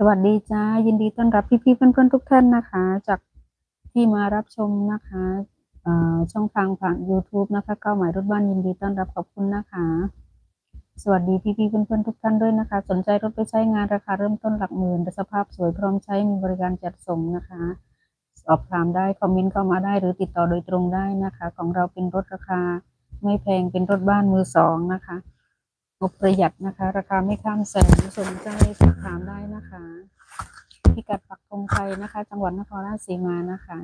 สวัสดีจ้ายินดีต้อนรับพี่ๆเพื่อนๆทุกท่านนะคะ จากที่มารับชมนะคะช่องทางผ่าน YouTube นะคะเก้าหมายรถบ้านยินดีต้อนรับขอบคุณนะคะ สวัสดีพี่ๆเพื่อนๆทุกท่านด้วยนะคะ สนใจรถไปใช้งานราคาเริ่มต้นหลักหมื่นสภาพสวยพร้อมใช้มีบริการจัดส่งนะคะ สอบถามได้คอมเมนต์เข้ามาได้หรือติดต่อโดยตรงได้นะคะ ของเราเป็นรถราคาไม่แพงเป็นรถบ้านมือสองนะคะ งบประหยัดนะคะ ราคาไม่ข้ามแสนสนใจสอบถามได้นะคะพิกัดปักธงชัยนะคะ จังหวัดนครราชสีมานะคะ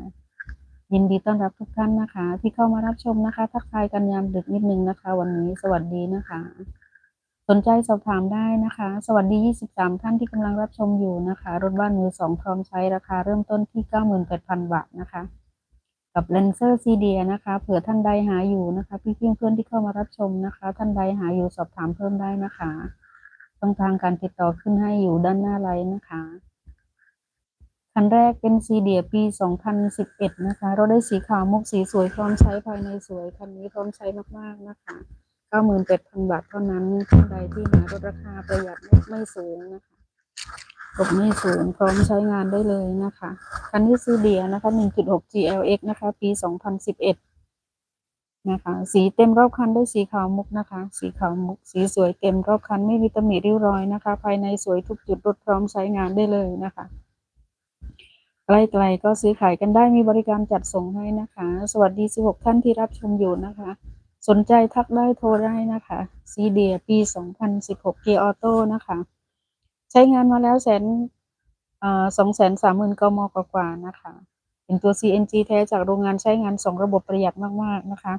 ยินดีต้อนรับทุกท่านนะคะ ที่เข้ามารับชมนะคะ ทักทายกันยามดึกนิดนึงนะคะ วันนี้สวัสดีนะคะ สนใจสอบถามได้นะคะ สวัสดี 23 ท่านที่กำลังรับชมอยู่นะคะ รถบ้านมือสองพร้อมใช้ราคาเริ่มต้นที่ 98,000 บาทนะคะ กับเลนเซอร์ซีเดียนะคะ เผื่อท่านใดหาอยู่นะคะ พี่ๆเพื่อนที่เข้ามารับชมนะคะ ท่านใดหาอยู่สอบถามเพิ่มได้นะคะช่องทางการติดต่อขึ้นให้อยู่ด้านหน้าไลน์นะคะคันแรกเป็นซีเดียปี 2011 นะคะ เราได้สีขาวมุกสีสวยพร้อมใช้ภายในสวย คันนี้พร้อมใช้มากๆนะคะ 98,000 บาทเท่านั้นท่านใดที่หารถราคาประหยัดไม่สูงนะคะ กบไม่สูงพร้อมใช้งานได้เลยนะคะ คันนี้ซีเดียนะคะ 1.6 GLX นะคะ ปี 2011 นะคะ สีเต็มรอบคันด้วยสีขาวมุกนะคะ สีขาวมุก สีสวยเต็มรอบคันไม่มีตำหนิริ้วรอยนะคะ ภายในสวยทุกจุดรถพร้อมใช้งานได้เลยนะคะใกล้ๆก็ซื้อขายกันได้มีบริการจัดส่งให้นะคะ สวัสดี 16 ท่านที่รับชมอยู่นะคะ สนใจทักได้โทรได้นะคะ ซีเดียปี 2016 เกียร์ออโต้นะคะ ใช้งานมาแล้วแสนสองแสนสามหมื่นกมกว่าๆนะคะ เป็นตัว CNG แท้จากโรงงานใช้งานสองระบบประหยัดมากๆนะคะ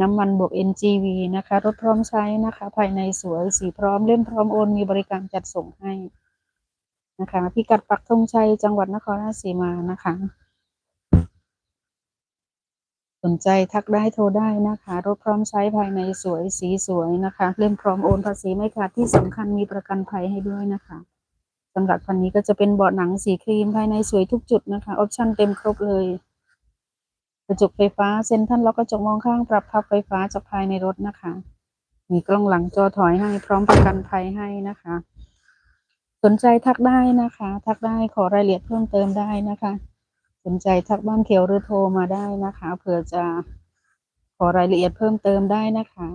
น้ำมันบวก NGV นะคะ รถพร้อมใช้นะคะ ภายในสวย สีพร้อม เล่มพร้อมโอน มีบริการจัดส่งให้นะคะ พิกัดปักธงชัย จังหวัดนครราชสีมานะคะ สนใจทักได้โทรได้นะคะ รถพร้อมใช้ภายในสวยสีสวยนะคะเล่มพร้อมโอนภาษีไม่ขาดที่สำคัญมีประกันภัยให้ด้วยนะคะสำหรับคันนี้ก็จะเป็นเบาะหนังสีครีมภายในสวยทุกจุดนะคะออปชั่นเต็มครบเลยกระจกไฟฟ้าเซ็นทรัลแล้วก็จกมองข้างปรับพับไฟฟ้าจากภายในรถนะคะ มีกล้องหลังจอถอยให้พร้อมประกันภัยให้นะคะ สนใจทักได้นะคะ ทักได้ขอรายละเอียดเพิ่มเติมได้นะคะ นใจทักบ้านเขียวหรือโทรมาได้นะคะ เผื่อจะขอรายละเอียดเพิ่มเติมได้นะคะ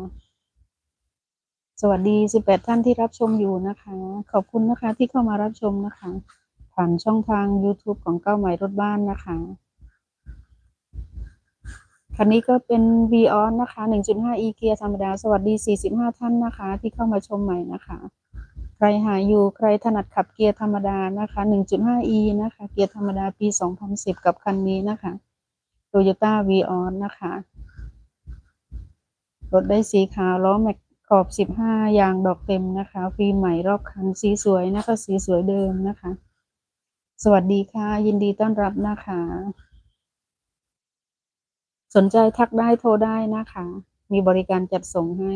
สวัสดี 18 ท่านที่รับชมอยู่นะคะ ขอบคุณนะคะที่เข้ามารับชมนะคะ ผ่านช่องทาง YouTube ของเก้าหมายรถบ้านนะคะคันนี้ก็เป็น v ีออนะคะ 1.5 e เกียร์ธรรมดา สวัสดี 45 ท่านนะคะ ที่เข้ามาชมใหม่นะคะ ใครหาอยู่ใครถนัดขับเกียร์ธรรมดานะคะ 1.5e นะคะ เกียร์ธรรมดาปี 2010 กับคันนี้นะคะ Toyota v ีออนะคะ รถได้สีขาวล้อแม็กขอบ 15 ยางดอกเต็มนะคะฟิล์มใหม่รอบคันสีสวยนะคะ สีสวยเดิมนะคะ สวัสดีค่ะ ยินดีต้อนรับนะคะ สนใจทักได้โทรได้นะคะ มีบริการจัดส่งให้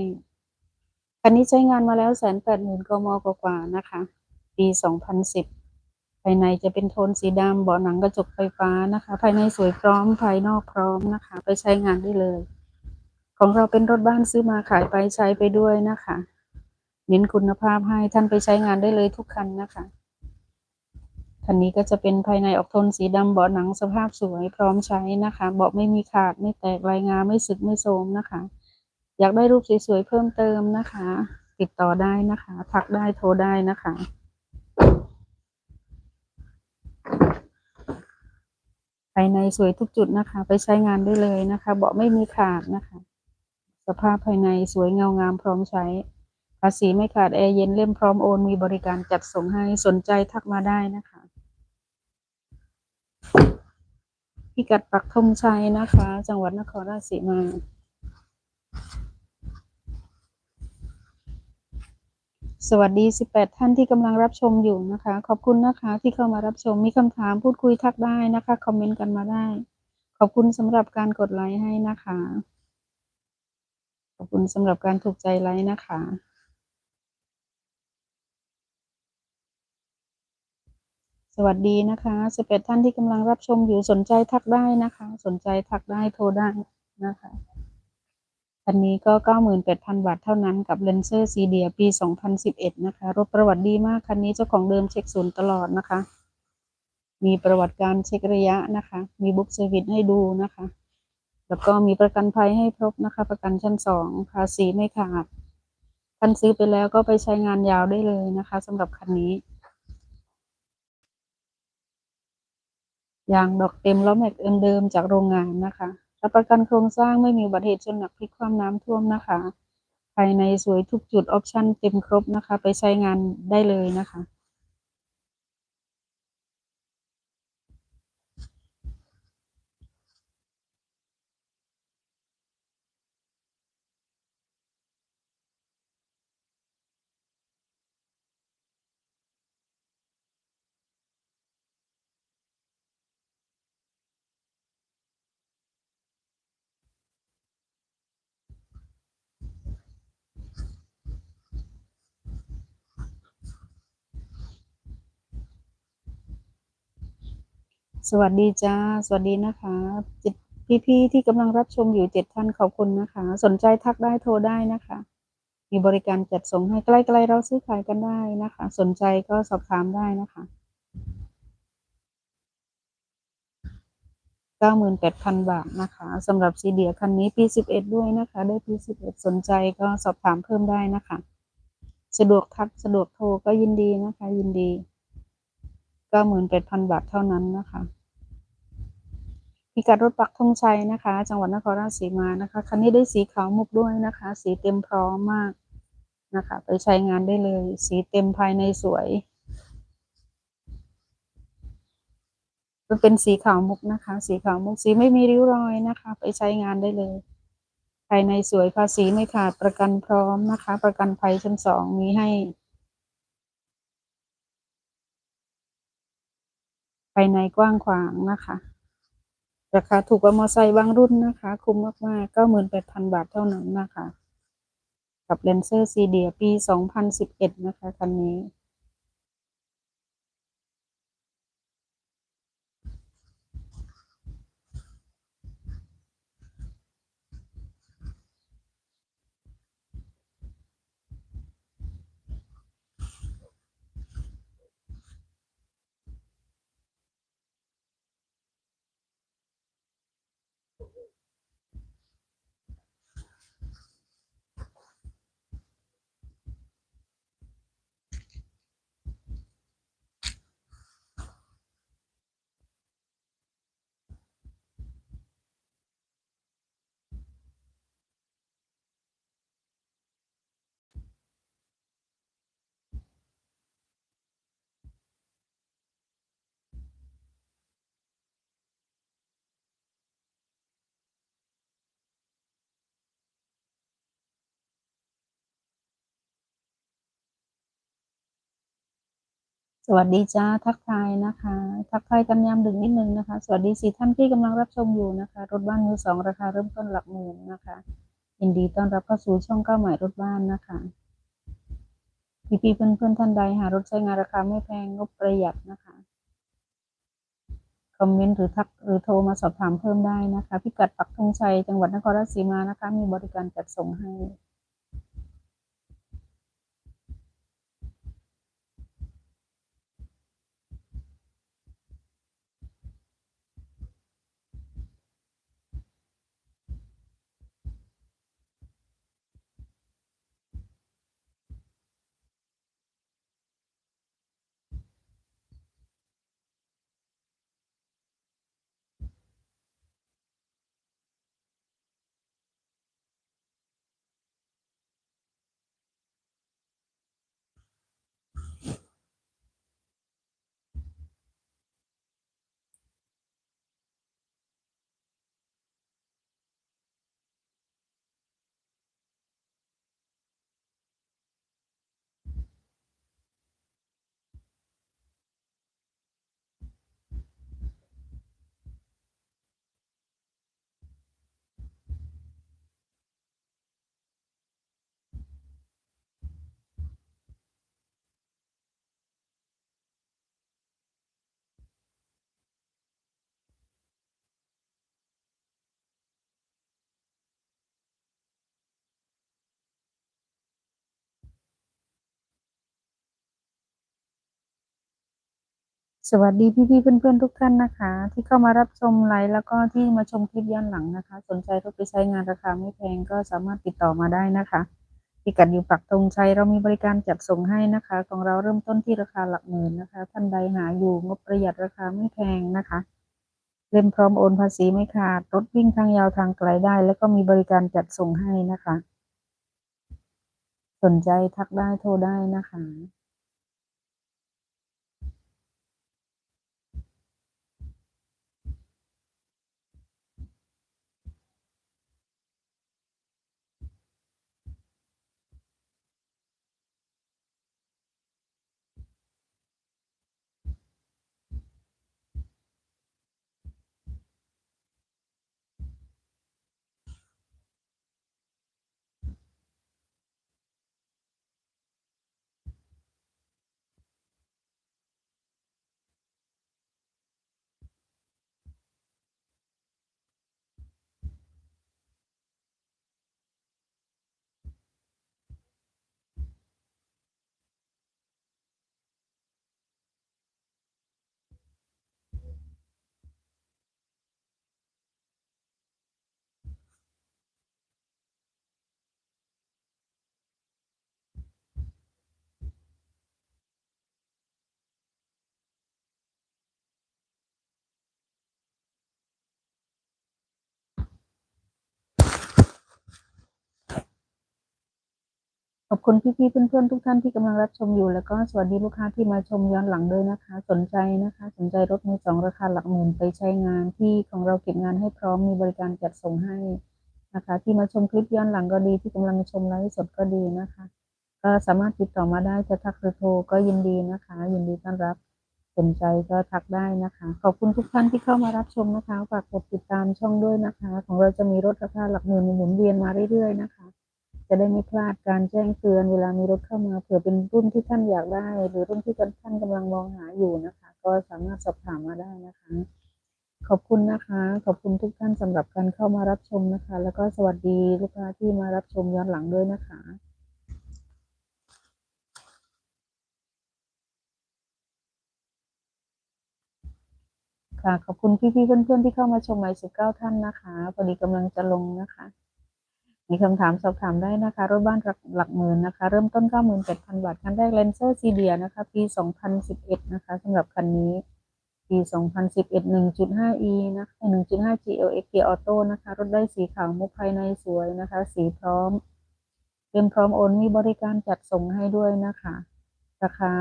คันนี้ใช้งานมาแล้วแสนแปดหมื่นกมกว่าๆนะคะ ปี2010ภายในจะเป็นโทนสีดำเบาะหนังกระจกไฟฟ้านะคะ ภายในสวยพร้อมภายนอกพร้อมนะคะ ไปใช้งานได้เลย ของเราเป็นรถบ้านซื้อมาขายไปใช้ไปด้วยนะคะเน้นคุณภาพให้ท่านไปใช้งานได้เลยทุกคันนะคะคันนี้ก็จะเป็นภายในออกโทนสีดำเบาะหนังสภาพสวยพร้อมใช้นะคะ เบาะไม่มีขาดไม่แตกลายงาไม่สึกไม่โทมนะคะ อยากได้รูปสวยๆเพิ่มเติมนะคะ ติดต่อได้นะคะ ทักได้โทรได้นะคะภายในสวยทุกจุดนะคะ ไปใช้งานได้เลยนะคะ เบาะไม่มีขาดนะคะ สภาพภายในสวยเงางามพร้อมใช้ภาษีไม่ขาดแอร์เย็นเล่มพร้อมโอน มีบริการจัดส่งให้สนใจทักมาได้นะคะพิกัดปักธงชัยนะคะ จังหวัดนครราชสีมา สวัสดี 18 ท่านที่กำลังรับชมอยู่นะคะ ขอบคุณนะคะที่เข้ามารับชม มีคำถามพูดคุยทักได้นะคะ คอมเมนต์กันมาได้ ขอบคุณสำหรับการกดไลค์ให้นะคะ ขอบคุณสำหรับการถูกใจไลค์นะคะ สวัสดีนะคะ 18 ท่านที่กำลังรับชมอยู่ สนใจทักได้นะคะ สนใจทักได้โทรได้นะคะ คันนี้ก็ 98,000 บาทเท่านั้นกับ Lancer Sedia ปี 2011 นะคะ รถประวัติดีมาก คันนี้เจ้าของเดิมเช็คศูนย์ตลอดนะคะ มีประวัติการเช็คระยะนะคะ มีบุ๊กเซอร์วิสให้ดูนะคะ แล้วก็มีประกันภัยให้ครบนะคะ ประกันชั้นสองภาษีไม่ขาดท่านซื้อไปแล้วก็ไปใช้งานยาวได้เลยนะคะสำหรับคันนี้ยางดอกเต็มล้อแม็กเดิมจากโรงงานนะคะ รับประกันโครงสร้างไม่มีอุบัติเหตุชนหนักพลิกคว่ำน้ำท่วมนะคะ ภายในสวยทุกจุดออปชั่นเต็มครบนะคะ ไปใช้งานได้เลยนะคะ สวัสดีจ้า สวัสดีนะคะจิตพี่ที่กำลังรับชมอยู่เจ็ดท่านขอบคุณนะคะ สนใจทักได้โทรได้นะคะ มีบริการจัดส่งให้ใกล้ๆเราซื้อขายกันได้นะคะ สนใจก็สอบถามได้นะคะเก้าหมื่นแปดพันบาทนะคะสำหรับซีเดียคันนี้ปีสิบเอ็ดด้วยนะคะ ได้ปีสิบเอ็ดสนใจก็สอบถามเพิ่มได้นะคะ สะดวกทักสะดวกโทรก็ยินดีนะคะ ยินดีเก้าหมื่นแปดพันบาทเท่านั้นนะคะ พิกัดรถปักธงชัยนะคะ จังหวัดนครราชสีมานะคะ คันนี้ได้สีขาวมุกด้วยนะคะ สีเต็มพร้อมมากนะคะ ไปใช้งานได้เลย สีเต็มภายในสวยมันเป็นสีขาวมุกนะคะ สีขาวมุกสีไม่มีริ้วรอยนะคะ ไปใช้งานได้เลย ภายในสวยภาษีไม่ขาดประกันพร้อมนะคะ ประกันภัยชั้นสองมีให้ ภายในกว้างขวางนะคะ ราคาถูกกว่ามอไซค์บางรุ่นนะคะ คุ้มมากๆเก้าหมื่นแปดพันบาทเท่านั้นนะคะ กับเลนเซอร์ซีเดียปีสองพันสิบเอ็ดนะคะ คันนี้ สวัสดีจ้าทักทายนะคะ ทักทายกันยามดึกนิดนึงนะคะ สวัสดีสี่ท่านที่กำลังรับชมอยู่นะคะ รถบ้านมือสองราคาเริ่มต้นหลักหมื่นนะคะยินดีต้อนรับเข้าสู่ช่องก้าวใหม่รถบ้านนะคะพี่ๆเพื่อนๆท่านใดหารถใช้งานราคาไม่แพงงบประหยัดนะคะคอมเมนต์หรือทักหรือโทรมาสอบถามเพิ่มได้นะคะ พิกัดปักธงชัยจังหวัดนครราชสีมานะคะ มีบริการจัดส่งให้ สวัสดีพี่ๆเพื่อนๆทุกท่านนะคะ ที่เข้ามารับชมไลฟ์แล้วก็ที่มาชมคลิปย้อนหลังนะคะ สนใจรถไปใช้งานราคาไม่แพงก็สามารถติดต่อมาได้นะคะพิกัดอยู่ปักธงชัยเรามีบริการจัดส่งให้นะคะ ของเราเริ่มต้นที่ราคาหลักหมื่นนะคะ ท่านใดหาอยู่งบประหยัดราคาไม่แพงนะคะเล่มพร้อมโอนภาษีไม่ขาดรถวิ่งทางยาวทางไกลได้ แล้วก็มีบริการจัดส่งให้นะคะ สนใจทักได้โทรได้นะคะ ขอบคุณพี่ๆเพื่อนๆทุกท่านที่กำลังรับชมอยู่ แล้วก็สวัสดีลูกค้าที่มาชมย้อนหลังด้วยนะคะ สนใจนะคะ สนใจรถมือสองราคาหลักหมื่นไปใช้งานที่ของเราเก็บงานให้พร้อมมีบริการจัดส่งให้นะคะ ที่มาชมคลิปย้อนหลังก็ดีที่กำลังชมไลฟ์สดก็ดีนะคะ ก็สามารถติดต่อมาได้จะทักหรือโทรก็ยินดีนะคะ ยินดีต้อนรับสนใจก็ทักได้นะคะ ขอบคุณทุกท่านที่เข้ามารับชมนะคะฝากกดติดตามช่องด้วยนะคะ ของเราจะมีรถราคาหลักหมื่นหมุนเวียนมาเรื่อยๆนะคะ จะได้ไม่พลาดการแจ้งเตือนเวลามีรถเข้ามาเผื่อเป็นรุ่นที่ท่านอยากได้ หรือรุ่นที่ท่านกำลังมองหาอยู่นะคะ ก็สามารถสอบถามมาได้นะคะ ขอบคุณนะคะ ขอบคุณทุกท่านสำหรับการเข้ามารับชมนะคะ แล้วก็สวัสดีลูกค้าที่มารับชมย้อนหลังด้วยนะคะค่ะขอบคุณพี่ๆเพื่อนๆที่เข้ามาชมใหม่สิบเก้าท่านนะคะพอดีกำลังจะลงนะคะ มีคำถามสอบถามได้นะคะรถบ้านหลักหมื่นนะคะ เริ่มต้น 98,000 บาท คันแรกเลนเซอร์ซีเดียนะคะ ปี 2011 นะคะสำหรับคันนี้ ปี 2011 1.5e นะคะ1.5 GLX Gear Auto นะคะ รถได้สีขาวมุกภายในสวยนะคะ สีพร้อมเตรียมพร้อมโอนมีบริการจัดส่งให้ด้วยนะคะ ราคา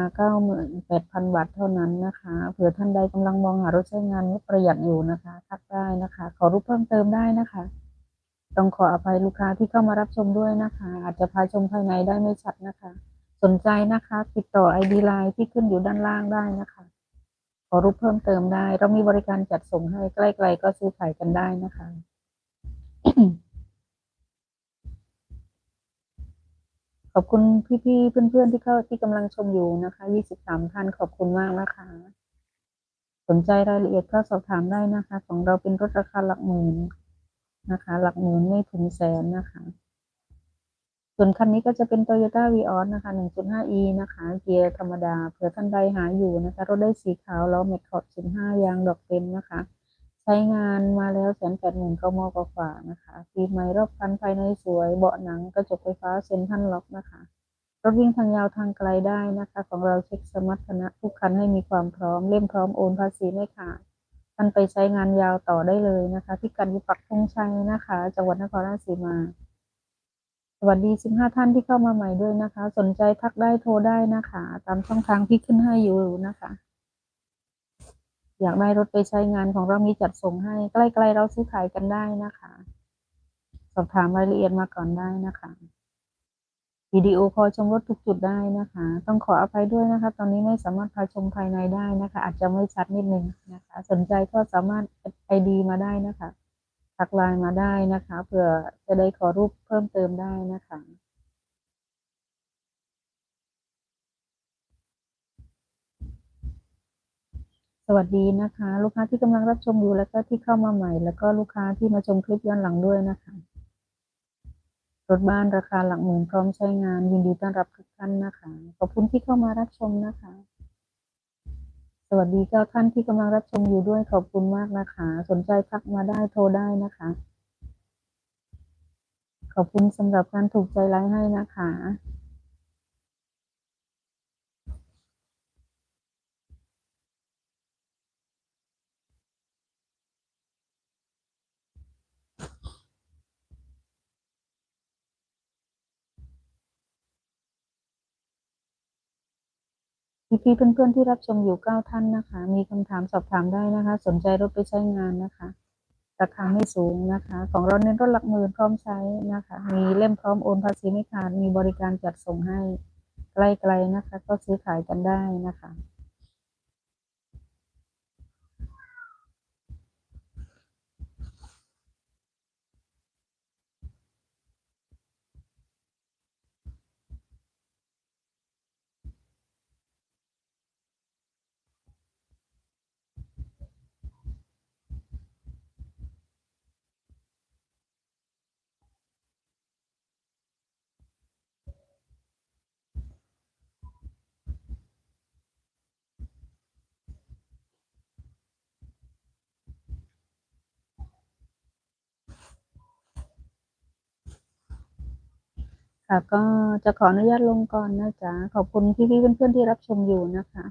98,000 บาทเท่านั้นนะคะ เผื่อท่านใดกำลังมองหารถใช้งานงบประหยัดอยู่นะคะ ทักได้นะคะ ขอรูปเพิ่มเติมได้นะคะ ต้องขออภัยลูกค้าที่เข้ามารับชมด้วยนะคะ อาจจะพาชมภายในได้ไม่ชัดนะคะ สนใจนะคะ ติดต่อ ID Line ที่ขึ้นอยู่ด้านล่างได้นะคะ ขอรูปเพิ่มเติมได้ เรามีบริการจัดส่งให้ใกล้ๆก็ซื้อขายกันได้นะคะขอบคุณพี่ๆ เพื่อนๆ ที่เข้าที่กำลังชมอยู่นะคะ 23 ท่านขอบคุณมากนะคะ สนใจรายละเอียดก็สอบถามได้นะคะ ของเราเป็นรถราคาหลักหมื่น นะคะ หลักหมื่นไม่ถึงแสนนะคะ ส่วนคันนี้ก็จะเป็น Toyota v ีออนะคะ 1.5e นะคะ เกียร์ธรรมดา เผื่อท่านใดหาอยู่นะคะ รถได้สีขาวล้อแม็กคอร์ด15 ยางดอกเต็มนะคะ ใช้งานมาแล้วแสนแปดหมื่นก็มอกว่านะคะปีใหม่รอบคันภายในสวย เบาะหนังกระจกไฟฟ้าเซ็นทรัลล็อกนะคะรถวิ่งทางยาวทางไกลได้นะคะ ของเราเช็คสมรรถนะทุกคันให้มีความพร้อมเล่มพร้อมโอนภาษีไม่ขาด ท่านไปใช้งานยาวต่อได้เลยนะคะที่กันยุปักธงชัยนะคะ จังหวัดนครราชสีมา สวัสดี 15 ท่านที่เข้ามาใหม่ด้วยนะคะ สนใจทักได้โทรได้นะคะ ตามช่องทางที่ขึ้นให้อยู่นะคะ อยากได้รถไปใช้งานของเรามีจัดส่งให้ ใกล้ๆเราซื้อขายกันได้นะคะ สอบถามรายละเอียดมาก่อนได้นะคะ วิดีโอคอลชมรถทุกจุดได้นะคะ ต้องขออภัยด้วยนะคะ ตอนนี้ไม่สามารถพาชมภายในได้นะคะ อาจจะไม่ชัดนิดนึงนะคะ สนใจก็สามารถไอดีมาได้นะคะทักไลน์มาได้นะคะเผื่อจะได้ขอรูปเพิ่มเติมได้นะคะสวัสดีนะคะ ลูกค้าที่กำลังรับชมอยู่แล้วก็ที่เข้ามาใหม่ แล้วก็ลูกค้าที่มาชมคลิปย้อนหลังด้วยนะคะ รถบ้านราคาหลักหมื่นพร้อมใช้งานยินดีต้อนรับทุกท่านนะคะ ขอบคุณที่เข้ามารับชมนะคะ สวัสดีเก้าท่านที่กำลังรับชมอยู่ด้วยขอบคุณมากนะคะ สนใจทักมาได้โทรได้นะคะ ขอบคุณสำหรับการถูกใจไลค์ให้นะคะ พี่ๆเพื่อนๆที่รับชมอยู่เก้าท่านนะคะ มีคำถามสอบถามได้นะคะ สนใจรถไปใช้งานนะคะ ราคาไม่สูงนะคะ ของเราเน้นรถหลักหมื่นพร้อมใช้นะคะ มีเล่มพร้อมโอนภาษีไม่ขาดมีบริการจัดส่งให้ใกล้ๆนะคะ ก็ซื้อขายกันได้นะคะ ค่ะก็จะขออนุญาตลงก่อนนะจ๊ะขอบคุณพี่ๆเพื่อนๆที่รับชมอยู่นะคะ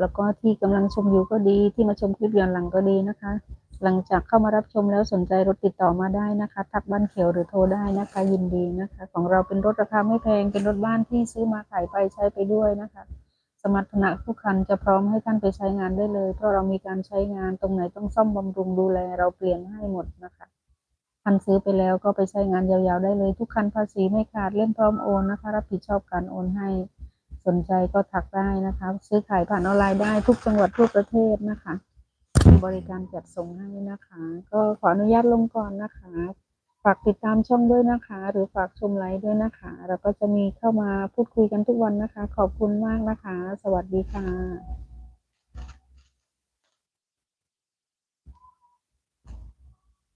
แล้วก็ที่กำลังชมอยู่ก็ดีที่มาชมคลิปย้อนหลังก็ดีนะคะ หลังจากเข้ามารับชมแล้วสนใจรถติดต่อมาได้นะคะทักบ้านเขียวหรือโทรได้นะคะ ยินดีนะคะ ของเราเป็นรถราคาไม่แพงเป็นรถบ้านที่ซื้อมาขายไปใช้ไปด้วยนะคะ สมรรถนะทุกคันจะพร้อมให้ท่านไปใช้งานได้เลย เพราะเรามีการใช้งานตรงไหนต้องซ่อมบำรุงดูแลเราเปลี่ยนให้หมดนะคะ คันซื้อไปแล้วก็ไปใช้งานยาวๆได้เลย ทุกคันภาษีไม่ขาดเล่มพร้อมโอนนะคะ รับผิดชอบการโอนให้สนใจก็ทักได้นะคะ ซื้อขายผ่านออนไลน์ได้ทุกจังหวัดทั่วประเทศนะคะบริการจัดส่งให้นะคะ ก็ขออนุญาตลงก่อนนะคะ ฝากติดตามช่องด้วยนะคะ หรือฝากชมไลฟ์ด้วยนะคะแล้วก็จะมีเข้ามาพูดคุยกันทุกวันนะคะ ขอบคุณมากนะคะ สวัสดีค่ะ